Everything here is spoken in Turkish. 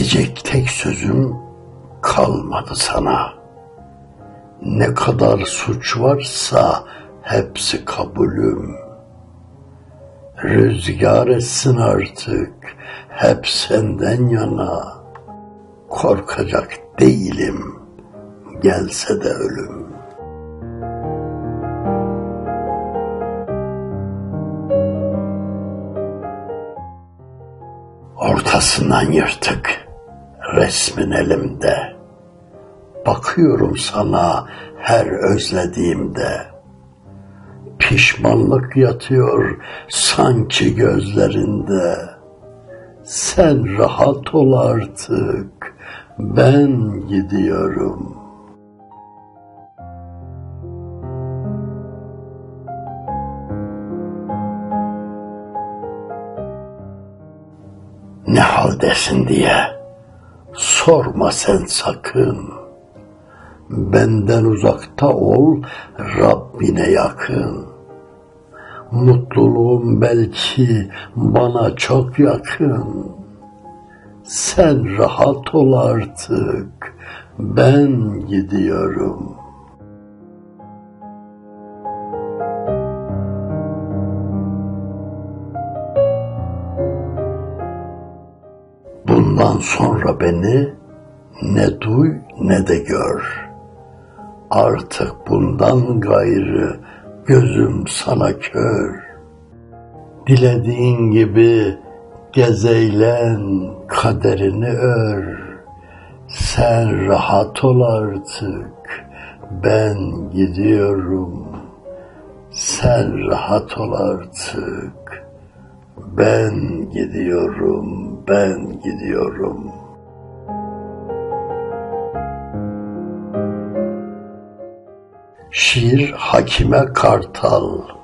Diyecek tek sözüm kalmadı sana. Ne kadar suç varsa hepsi kabulüm. Rüzgar etsin artık hep senden yana. Korkacak değilim gelse de ölüm. Ortasından yırtık resmin elimde. Bakıyorum sana her özlediğimde. Pişmanlık yatıyor sanki gözlerinde. Sen rahat ol artık, ben gidiyorum. Ne haldesin diye sorma sen sakın. Benden uzakta ol, Rabbine yakın. Mutluluğum belki bana çok yakın. Sen rahat ol artık, ben gidiyorum. Sonra beni ne duy ne de gör. Artık bundan gayrı gözüm sana kör. Dilediğin gibi gezeylen kaderini ör. Sen rahat ol artık, ben gidiyorum. Sen rahat ol artık, ben gidiyorum, ben gidiyorum. Şiir Hakime Kartal